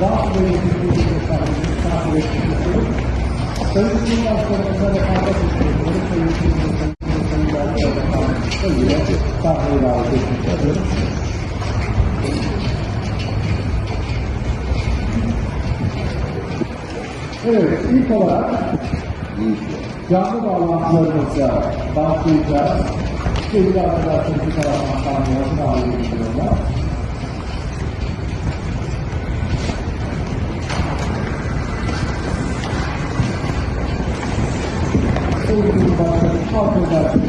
böyle bir şey takip. Evet, ilk olarak canlı bağlantılarımıza başlayacağız. Sevgili arkadaşlarım bir taraftan sahneye Sevgili Başkanım, halk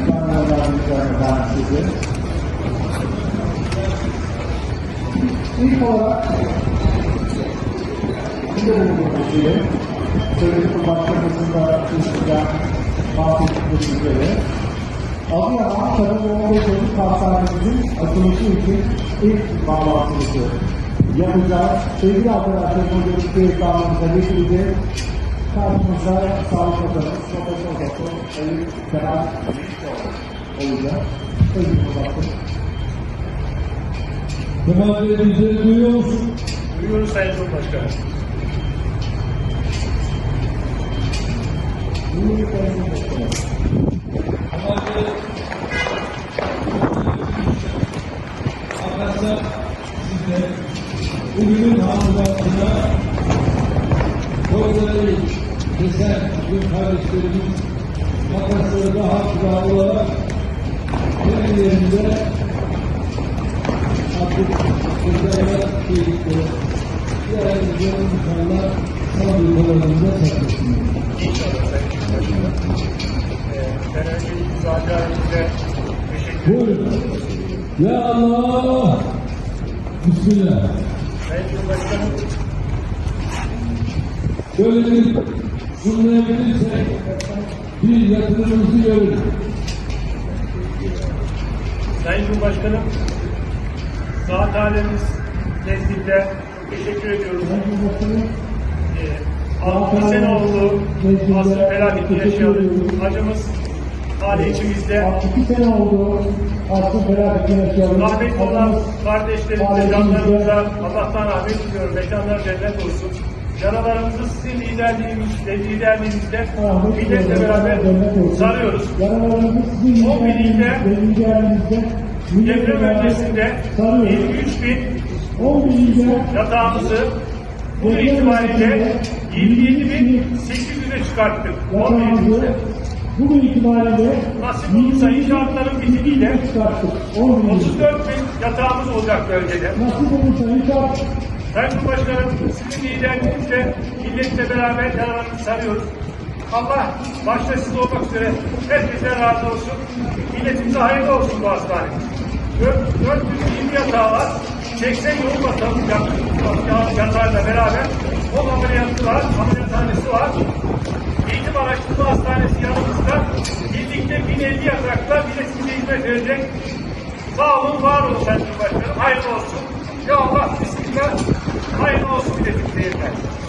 bağlantılarını ben size. İlk olarak Şimdi bulunduğumuz gibi Söyledim Başkanımızın üstünden bahsetmek üzere Adıyaman Karaboğlu Çocuk Hastanemizin açılışı için ilk bağlantımızı yapacağız. Sevgili arkadaşlar, bu görüntü ekranımıza getireceğiz. Karşımızda Sağlık Profesör Doktor Sayın Kemal Kılıçdaroğlu olacak. Sayın Bakanım. Kemal Bey bizleri duyuyor musun? Duyuyoruz Sayın Cumhurbaşkanım. Buyurun Sayın Bakanım. Kemal Bey arkadaşlar size bugünün hatırasına Koyları kesen tüm kardeşlerimiz makasları da hatıra olarak kendilerinde artık kızlarla birlikte diğer insanlar saklasınlar. Sayın Cumhurbaşkanım. Ee, ben öncelikle Zaten teşekkür ederim. Ya Allah. Bismillah. Sayın Cumhurbaşkanım, Böyle bir sunmayabilirsek bir yatırımımızı görürüz. Sayın Cumhurbaşkanım, saat halimiz nezdinde teşekkür ediyoruz. Ee, 6 sene oldu asıl felaketi yaşayalı. Acımız hala içimizde. 62 sene oldu. Aslı felaketini yaşayalım. Rahmetli olan kardeşlerimize, canlarımıza Allah'tan rahmet diliyorum. Mekanlar cennet olsun. Yaralarımızı sizin liderliğinizde, liderliğinizde milletle beraber sarıyoruz. O birlikte Deprem öncesinde 23 bin 10 bininde yatağımızı bugün itibariyle 27 bin 800'e çıkarttık. 10 yatağımızı bininizde. bugün itibariyle Nasip olursa inşaatların bitimiyle çıkarttık. 10 bininde. 34 bin yatağımız olacak bölgede. Nasip olursa inşaat Sayın Cumhurbaşkanım sizin liderliğinizle milletle beraber yaralarını sarıyoruz. Allah başta siz olmak üzere herkese razı olsun. Milletimize hayırlı olsun bu hastane. Dört- 420 yatağı var. 80 yoğun bakalım yatağıyla beraber 10 ameliyatı var, ameliyathanesi var. Eğitim Araştırma Hastanesi yanımızda. Birlikte 1050 yatakla milletimize hizmet verecek. Sağ olun, var olun Sayın Cumhurbaşkanım. Hayırlı olsun. Ya Allah が前のすべて停滞。